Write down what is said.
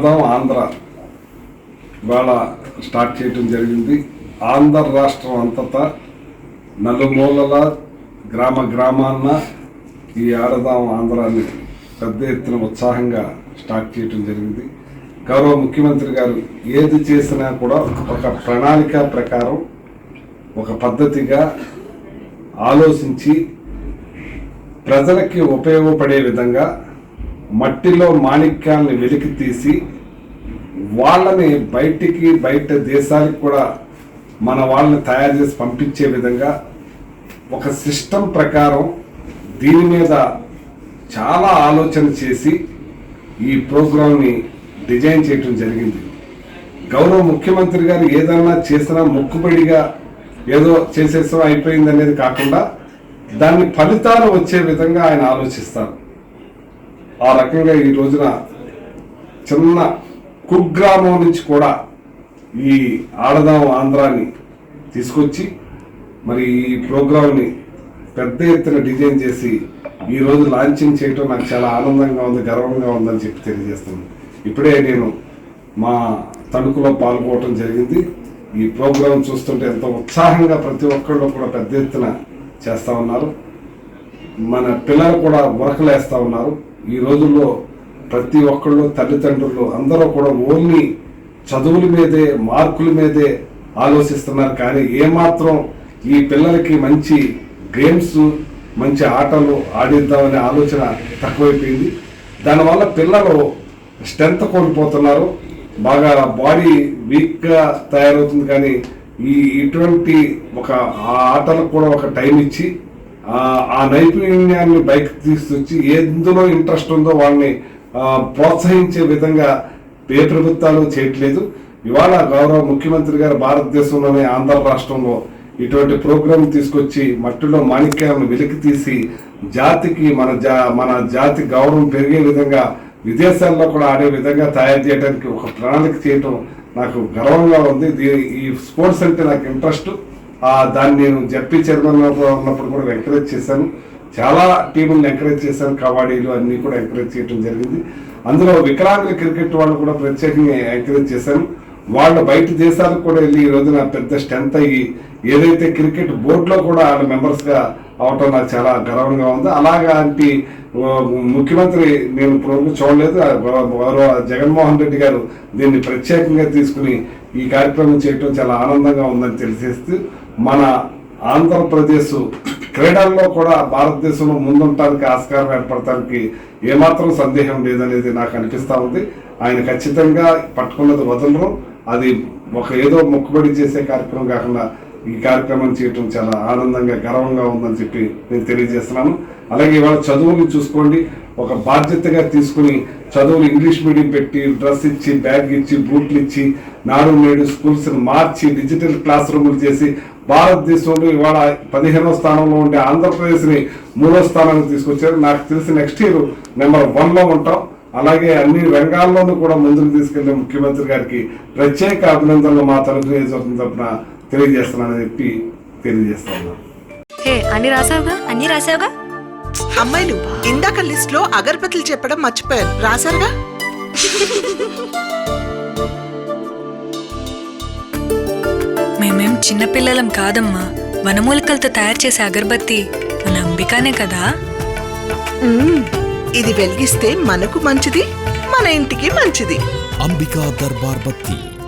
ఆడదాం ఆంధ్ర. ఇవాళ స్టార్ట్ చేయటం జరిగింది. ఆంధ్ర రాష్ట్రం అంతటా నలుమూలల గ్రామ గ్రామాన్న ఈ ఆడదాం ఆంధ్రాన్ని పెద్ద ఎత్తున ఉత్సాహంగా స్టార్ట్ చేయటం జరిగింది. గౌరవ ముఖ్యమంత్రి గారు ఏది చేసినా కూడా ఒక ప్రణాళిక ప్రకారం ఒక పద్ధతిగా ఆలోచించి ప్రజలకి ఉపయోగపడే విధంగా మట్టిలో మాణిక్యాలను వెలికి తీసి వాళ్ళని బయటికి బయట దేశాలకు కూడా మన వాళ్ళని తయారు చేసి పంపించే విధంగా ఒక సిస్టమ్ ప్రకారం దీని మీద చాలా ఆలోచన చేసి ఈ ప్రోగ్రాంని డిజైన్ చేయటం జరిగింది. గౌరవ ముఖ్యమంత్రి గారు ఏదన్నా చేసినా మొక్కుబడిగా ఏదో చేసేసాం అయిపోయింది అనేది కాకుండా దాన్ని ఫలితాలు వచ్చే విధంగా ఆయన ఆలోచిస్తారు. ఆ రకంగా ఈ రోజున చిన్న కుగ్రామం నుంచి కూడా ఈ ఆడదాం ఆంధ్రాని తీసుకొచ్చి మరి ఈ ప్రోగ్రాంని పెద్ద ఎత్తున డిజైన్ చేసి ఈ రోజు లాంచింగ్ చేయటం నాకు చాలా ఆనందంగా ఉంది గర్వంగా ఉందని చెప్పి తెలియజేస్తున్నాను. ఇప్పుడే నేను మా తణుకులో పాల్గొవటం జరిగింది. ఈ ప్రోగ్రాం చూస్తుంటే ఎంతో ఉత్సాహంగా ప్రతి ఒక్కళ్ళు కూడా పెద్ద ఎత్తున చేస్తూ ఉన్నారు. మన పిల్లలు కూడా ఉరకలేస్తూ ఉన్నారు. ఈ రోజుల్లో ప్రతి ఒక్కళ్ళు తల్లిదండ్రులు అందరూ కూడా ఓన్లీ చదువుల మీదే మార్కుల మీదే ఆలోచిస్తున్నారు. కానీ ఏమాత్రం ఈ పిల్లలకి మంచి గేమ్స్ మంచి ఆటలు ఆడిద్దామనే ఆలోచన తక్కువైపోయింది. దానివల్ల పిల్లలు స్ట్రెంత్ కోల్పోతున్నారు. బాగా బాడీ వీక్గా తయారవుతుంది. కానీ ఈ ఇటువంటి ఒక ఆటలకు కూడా ఒక టైం ఇచ్చి ఆ నైపుణ్యాన్ని బయటకు తీసుకొచ్చి ఎందులో ఇంట్రెస్ట్ ఉందో వాళ్ళని ప్రోత్సహించే విధంగా ఏ ప్రభుత్వాలు చేయట్లేదు. ఇవాళ గౌరవ ముఖ్యమంత్రి గారు భారతదేశంలోనే ఆంధ్ర రాష్ట్రంలో ఇటువంటి ప్రోగ్రాం తీసుకొచ్చి మట్టిలో మాణిక్యాలను వెలికి తీసి జాతికి మన జా మన జాతి గౌరవం పెరిగే విధంగా విదేశాల్లో కూడా ఆడే విధంగా తయారు చేయడానికి ఒక ప్రణాళిక చేయటం నాకు గర్వంగా ఉంది. దీని ఈ స్పోర్ట్స్ అంటే నాకు ఇంట్రెస్ట్. దాన్ని నేను జడ్పీ చైర్మన్ ఉన్నప్పుడు కూడా ఎంకరేజ్ చేశాను. చాలా టీములను ఎంకరేజ్ చేశాను. కబడ్డీలు అన్నీ కూడా ఎంకరేజ్ చేయడం జరిగింది. అందులో వికలాంగుల క్రికెట్ వాళ్ళు కూడా ప్రత్యేకంగా ఎంకరేజ్ చేశాను. వాళ్ళు బయట దేశాలకు కూడా వెళ్ళి ఈ రోజున పెద్ద స్ట్రెంత్ అయ్యి ఏదైతే క్రికెట్ బోర్డులో కూడా వాళ్ళ మెంబర్స్గా అవటం నాకు చాలా గర్వంగా ఉంది. అలాంటి ముఖ్యమంత్రి నేను ప్రభుత్వం చూడలేదు. ఆ గౌరవ జగన్మోహన్ రెడ్డి గారు దీన్ని ప్రత్యేకంగా తీసుకుని ఈ కార్యక్రమం చేయటం చాలా ఆనందంగా ఉందని తెలిసేస్తూ మన ఆంధ్రప్రదేశ్ క్రీడల్లో కూడా భారతదేశంలో ముందుంటానికి ఆస్కారం ఏర్పడటానికి ఏమాత్రం సందేహం లేదనేది నాకు అనిపిస్తూ ఉంది. ఆయన ఖచ్చితంగా పట్టుకున్నది వదలరు. అది ఒక ఏదో మొక్కుబడి చేసే కార్యక్రమం కాకుండా ఈ కార్యక్రమం చేయటం చాలా ఆనందంగా గర్వంగా ఉందని చెప్పి నేను తెలియజేస్తున్నాను. అలాగే ఇవాళ చదువుని చూసుకోండి. ఒక బాధ్యతగా తీసుకుని చదువులు ఇంగ్లీష్ మీడియం పెట్టి డ్రెస్ ఇచ్చి బ్యాగ్ ఇచ్చి బూట్లు ఇచ్చి నాడు నేడు స్కూల్స్ మార్చి డిజిటల్ క్లాస్ రూములు చేసి భారతదేశంలో ఇవాళ పదిహేనో స్థానంలో ఉండే ఆంధ్రప్రదేశ్ని మూడో స్థానానికి తీసుకొచ్చారు. నాకు తెలిసి నెక్స్ట్ ఇయర్ నెంబర్ వన్లో ఉంటాం. అలాగే అన్ని రంగాల్లోనూ కూడా ముందుకు తీసుకెళ్ళే ముఖ్యమంత్రి గారికి ప్రత్యేక అభినందనలు మా తరఫు నియోజకవర్గం తరఫున తెలియజేస్తున్నానని చెప్పి తెలియజేస్తా ఉన్నాను. హే అన్ని రాసావుగా? అన్ని రాసావుగా? అమ్మాయిలు ఇందాక లిస్ట్లో అగరబత్తులు చెప్పడం మర్చిపోయారు. రాశారుగా చిన్నపిల్లలం కాదమ్మా. వనమూలికలతో తయారు చేసే అగరబత్తి మన అంబికానే కదా? మ్మ్. ఇది వెలిగిస్తే మనకు మంచిది మన ఇంటికి మంచిది. అంబికా దర్బార్ బత్తి.